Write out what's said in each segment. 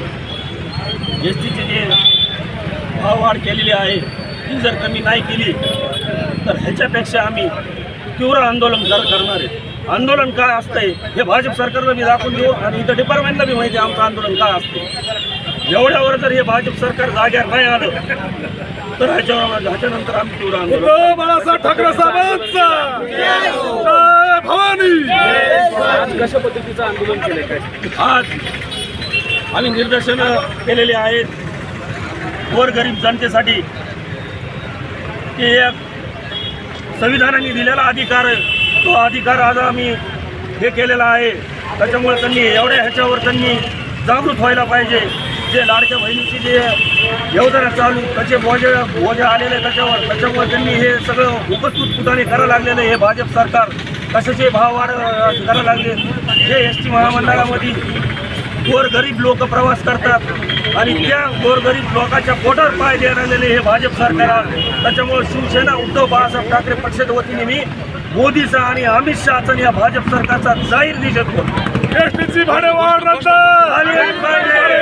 S टीची जी भाववाढ केलेली आहे ती जर कमी नाही केली तर ह्याच्यापेक्षा आम्ही तीव्र आंदोलन कर करणार आहे. आंदोलन काय असतंय हे भाजप सरकारला मी दाखवून देऊ आणि इथं डिपार्टमेंटला बी माहिती आहे आमचं आंदोलन काय असतं एवढ्यावर जर हे भाजप सरकार जाग्यावर नाही आलं. तर ह्याच्यावर ह्याच्यानंतर आम्ही तीव्र आंदोलन बाळासाहेब ठाकरे साहेबांचा. जय भवानी. आज कशा पद्धतीचं आंदोलन केलं काय? आज आम्ही निदर्शनं केलेली आहेत गोरगरीब जनतेसाठी की एक संविधानाने दिलेला अधिकार आहे तो अधिकार आज आम्ही हे केलेला आहे. त्याच्यामुळे त्यांनी एवढ्या ह्याच्यावर त्यांनी जागृत व्हायला पाहिजे. जे लाडक्या बहिणीची जे योजना चालू त्याचे बोजे बोजे आलेले त्याच्यावर त्याच्यामुळे त्यांनी हे सगळं उपस्थितपणे करायला लागलेलं हे भाजप सरकार. कशाचे भाव वाढ करायला लागले? जे एस टी महामंडळामध्ये गोरगरीब लोक प्रवास करतात आणि त्या गोरगरीब लोकांच्या पोटावर पाय देणारे हे भाजप सरकार. त्याच्यामुळे शिवसेना उद्धव बाळासाहेब ठाकरे पक्षाच्या वतीने मी मोदीचा आणि अमित शहाचा आणि या भाजप सरकारचा जाहीर निषेध करतो एसटीची भाडेवाढ रद्द.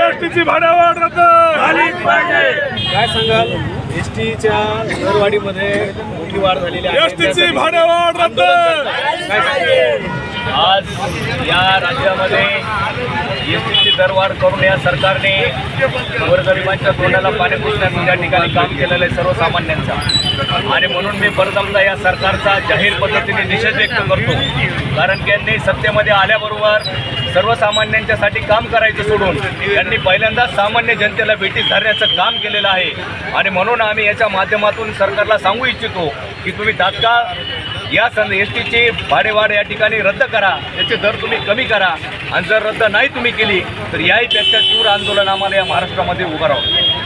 एसटीची भाडेवाढ रद्द! झालीच पाहिजे. काय सांगाल? एस टीच्या दरवाढीमध्ये मोठी वाढ झालेली आहे. एसटीची भाडेवाढ रद्द! काय सांगाल? आज या राज्यामध्ये एस टीची दरवाढ करून या सरकारने गोरगरिबांच्या तोंडाला पाणी पुसण्याचं त्या ठिकाणी काम केलेलं आहे सर्वसामान्यांचा. आणि म्हणून मी प्रथमतः या सरकारचा जाहीर पद्धतीने निषेध व्यक्त करतो. कारण की यांनी सत्तेमध्ये आल्याबरोबर सर्वसामान्यांच्यासाठी काम करायचं सोडून त्यांनी पहिल्यांदाच सामान्य जनतेला भेटीत धरण्याचं काम केलेलं आहे. आणि म्हणून आम्ही याच्या माध्यमातून सरकारला सांगू इच्छितो की तुम्ही तात्काळ या सं एस टीची भाडेवाढ या ठिकाणी रद्द करा. त्याचे दर तुम्ही कमी करा. आणि जर रद्द नाही तुम्ही केली तर याही त्याच्या तीव्र आंदोलन आम्हाला या महाराष्ट्रामध्ये उभं राहावं.